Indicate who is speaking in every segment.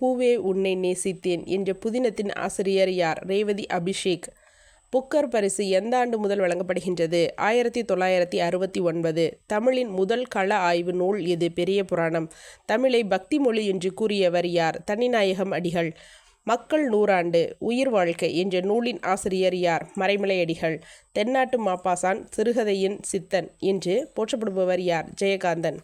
Speaker 1: பூவே உன்னை நேசித்தேன் என்ற புதினத்தின் ஆசிரியர் யார்? ரேவதி அபிஷேக். புக்கர் பரிசு எந்த ஆண்டு முதல் வழங்கப்படுகின்றது? ஆயிரத்தி தொள்ளாயிரத்தி அறுபத்தி ஒன்பது. தமிழின் முதல் கள ஆய்வு நூல் எது? பெரிய புராணம். தமிழை பக்தி மொழி என்று கூறியவர் யார்? தனிநாயகம் அடிகள். மக்கள் நூறாண்டு. உயிர் வாழ்க்கை என்ற நூலின் ஆசிரியர் யார்? மறைமலை அடிகள். தென்னாட்டு மாப்பாசான் சிறுகதையின் சித்தன் என்று போற்றப்படுபவர் யார்? ஜெயகாந்தன்.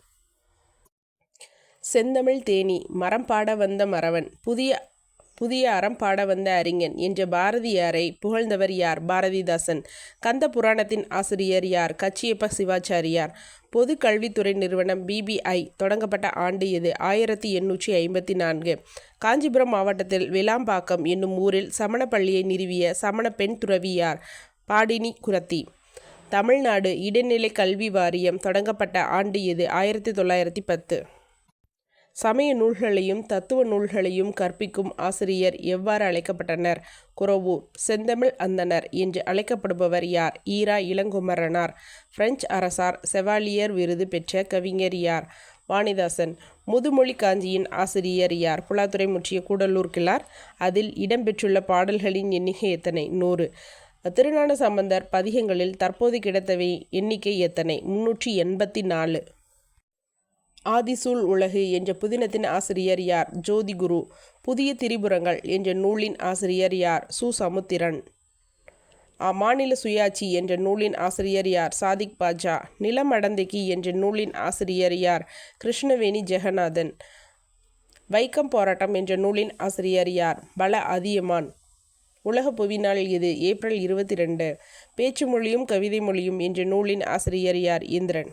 Speaker 1: செந்தமிழ் தேனி மரம் பாட வந்த மறவன் புதிய புதிய அறம் பாட வந்த அறிஞன் என்ற பாரதியாரை புகழ்ந்தவர் யார்? பாரதிதாசன். கந்த புராணத்தின் ஆசிரியர் யார்? கச்சியப்ப சிவாச்சாரியார். பொது கல்வித்துறை நிறுவனம் பிபிஐ தொடங்கப்பட்ட ஆண்டு எது? ஆயிரத்தி எண்ணூற்றி ஐம்பத்தி நான்கு. காஞ்சிபுரம் மாவட்டத்தில் விளாம்பாக்கம் என்னும் ஊரில் சமண பள்ளியை நிறுவிய சமண பெண் துறவியார் பாடினி குரத்தி. தமிழ்நாடு இடைநிலை கல்வி வாரியம் தொடங்கப்பட்ட ஆண்டு எது? ஆயிரத்தி தொள்ளாயிரத்தி பத்து. சமய நூல்களையும் தத்துவ நூல்களையும் கற்பிக்கும் ஆசிரியர் எவ்வாறு அழைக்கப்பட்டனர்? குரோவூர் செந்தமிழ் அந்தனர் என்று அழைக்கப்படுபவர் யார்? ஈரா இளங்குமரனார். பிரெஞ்சு அரசார் செவாலியர் விருது பெற்ற கவிஞர் யார்? வாணிதாசன். முதுமொழி காஞ்சியின் ஆசிரியர் யார்? புலாத்துறை முற்றிய கூடலூர் கிளார் அதில் இடம்பெற்றுள்ள பாடல்களின் எண்ணிக்கை எத்தனை? நூறு. திருஞான சம்பந்தர் பதிகங்களில் தற்போது கிடைத்தவை எண்ணிக்கை எத்தனை? முன்னூற்றி எண்பத்தி நாலு. ஆதிசூல் உலகு என்ற புதினத்தின் ஆசிரியர் யார்? ஜோதிகுரு புதிய திரிபுரங்கள் என்ற நூலின் ஆசிரியர் யார்? சு சமுத்திரன் மாநில சுயாட்சி என்ற நூலின் ஆசிரியர் யார்? சாதிக் பாஜா. நிலமடந்தைக்கு என்ற நூலின் ஆசிரியர் யார்? கிருஷ்ணவேணி ஜெகநாதன். வைக்கம் போராட்டம் என்ற நூலின் ஆசிரியர் யார்? பல அதியமான் உலக புவிநாள் இது ஏப்ரல் இருபத்தி ரெண்டு. பேச்சு மொழியும் கவிதை மொழியும் என்ற நூலின் ஆசிரியர் யார்? இந்திரன்.